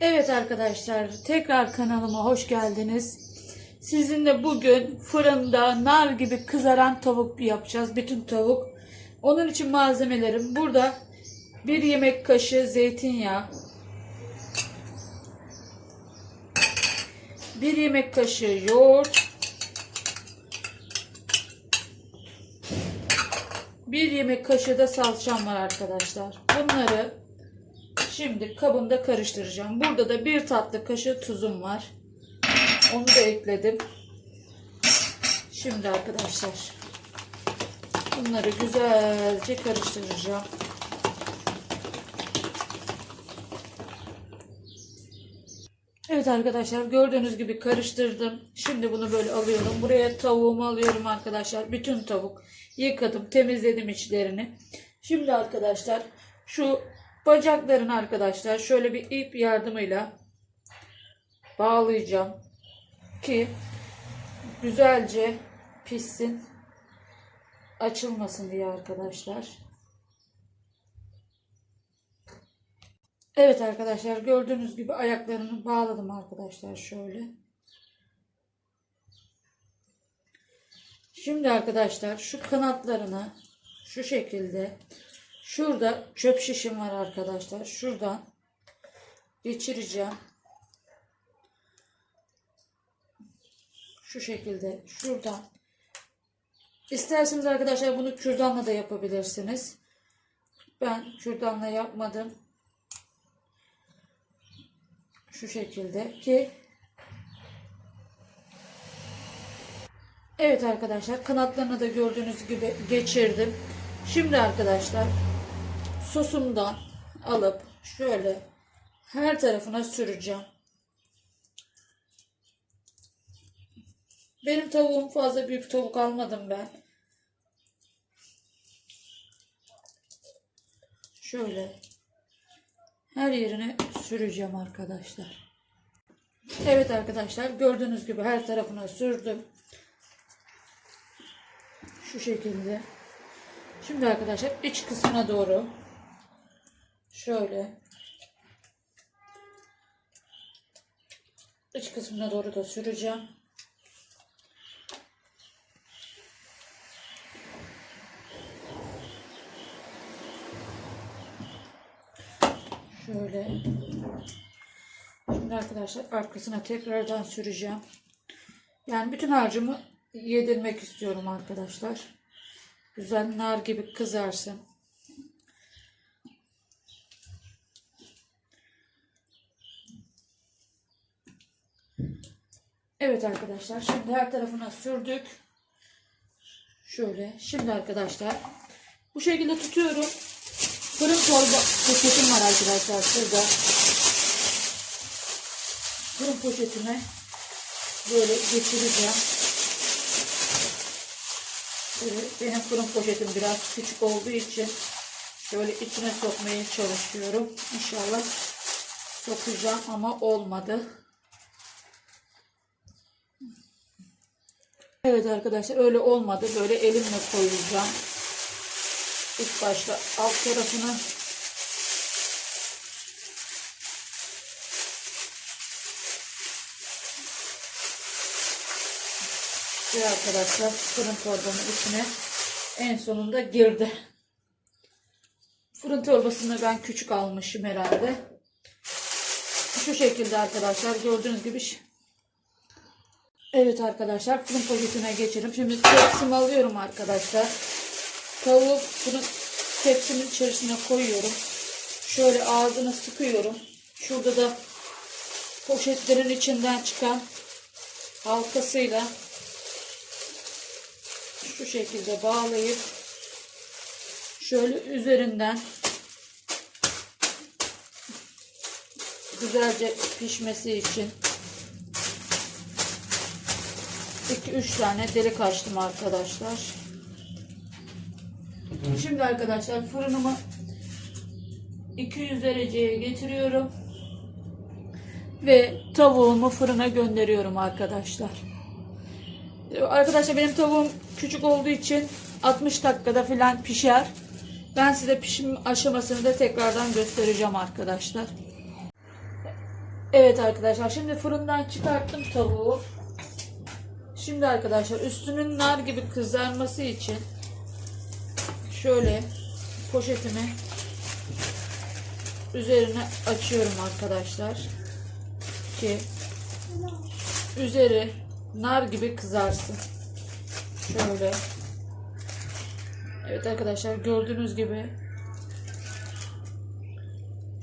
Evet arkadaşlar tekrar kanalıma hoş geldiniz. Sizinle bugün fırında nar gibi kızaran tavuk yapacağız. Bütün tavuk. Onun için malzemelerim burada. Bir yemek kaşığı zeytinyağı. Bir yemek kaşığı yoğurt. Bir yemek kaşığı da salçam var arkadaşlar. Bunları Şimdi kabımda karıştıracağım. Burada da bir tatlı kaşığı tuzum var. Onu da ekledim. Şimdi arkadaşlar bunları güzelce karıştıracağım. Evet arkadaşlar gördüğünüz gibi karıştırdım. Şimdi bunu böyle alıyorum. Buraya tavuğumu alıyorum arkadaşlar. Bütün tavuk yıkadım, temizledim içlerini. Şimdi arkadaşlar şu bacaklarını arkadaşlar şöyle bir ip yardımıyla bağlayacağım ki güzelce pişsin. Açılmasın diye arkadaşlar. Evet arkadaşlar gördüğünüz gibi ayaklarını bağladım arkadaşlar şöyle. Şimdi arkadaşlar şu kanatlarını şu şekilde şurada çöp şişim var arkadaşlar. Şuradan geçireceğim. Şu şekilde şuradan. İsterseniz arkadaşlar bunu kürdanla da yapabilirsiniz. Ben kürdanla yapmadım şu şekilde ki Evet arkadaşlar kanatlarını da gördüğünüz gibi geçirdim. Şimdi arkadaşlar sosumdan alıp şöyle her tarafına süreceğim. Benim tavuğum fazla büyük tavuk almadım ben. Şöyle her yerine süreceğim arkadaşlar. Evet arkadaşlar gördüğünüz gibi her tarafına sürdüm. Şu şekilde. Şimdi arkadaşlar iç kısmına doğru şöyle iç kısmına doğru da süreceğim. Şöyle. Şimdi arkadaşlar arkasına tekrardan süreceğim. Yani bütün harcımı yedirmek istiyorum arkadaşlar. Güzel nar gibi kızarsın. Evet arkadaşlar şimdi her tarafına sürdük. Şöyle şimdi arkadaşlar bu şekilde tutuyorum. Fırın torba poşetim var arkadaşlar şurada. Fırın poşetime böyle geçireceğim. Böyle benim fırın poşetim biraz küçük olduğu için şöyle içine sokmaya çalışıyorum. İnşallah sokacağım ama olmadı. Evet arkadaşlar öyle olmadı. Böyle elimle koyacağım. İlk başta alt tarafını ve arkadaşlar fırın torbamın içine en sonunda girdi. Fırın torbasını ben küçük almışım herhalde. Şu şekilde arkadaşlar gördüğünüz gibi. Evet arkadaşlar fırın poşetine geçelim. Şimdi tepsimi alıyorum arkadaşlar. Tavuğu bunu tepsimin içerisine koyuyorum. Şöyle ağzını sıkıyorum. Şurada da poşetlerin içinden çıkan halkasıyla şu şekilde bağlayıp şöyle üzerinden güzelce pişmesi için 2-3 tane delik açtım arkadaşlar. Şimdi arkadaşlar fırınımı 200 dereceye getiriyorum. Ve tavuğumu fırına gönderiyorum arkadaşlar. Arkadaşlar benim tavuğum küçük olduğu için 60 dakikada falan pişer. Ben size pişim aşamasını da tekrardan göstereceğim arkadaşlar. Evet arkadaşlar şimdi fırından çıkarttım tavuğu. Şimdi arkadaşlar üstünün nar gibi kızarması için şöyle poşetimi üzerine açıyorum arkadaşlar ki üzeri nar gibi kızarsın. Şöyle. Evet arkadaşlar gördüğünüz gibi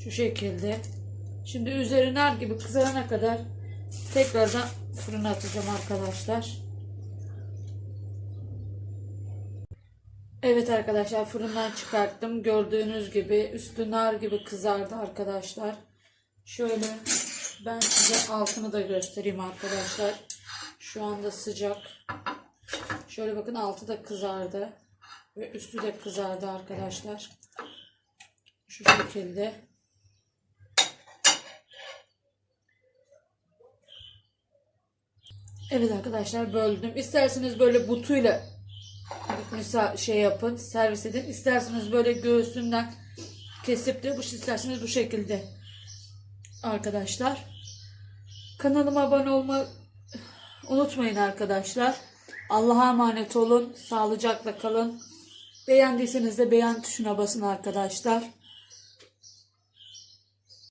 şu şekilde. Şimdi üzeri nar gibi kızarana kadar tekrardan fırına atacağım arkadaşlar. Evet arkadaşlar fırından çıkarttım. Gördüğünüz gibi üstü nar gibi kızardı arkadaşlar. Şöyle ben size altını da göstereyim arkadaşlar. Şu anda sıcak. Şöyle bakın altı da kızardı. Ve üstü de kızardı arkadaşlar. Şu şekilde. Evet arkadaşlar böldüm. İsterseniz böyle butuyla misal şey yapın, servis edin. İsterseniz böyle göğsünden kesip de bu isterseniz bu şekilde arkadaşlar. Kanalıma abone olmayı unutmayın arkadaşlar. Allah'a emanet olun. Sağlıcakla kalın. Beğendiyseniz de beğen tuşuna basın arkadaşlar.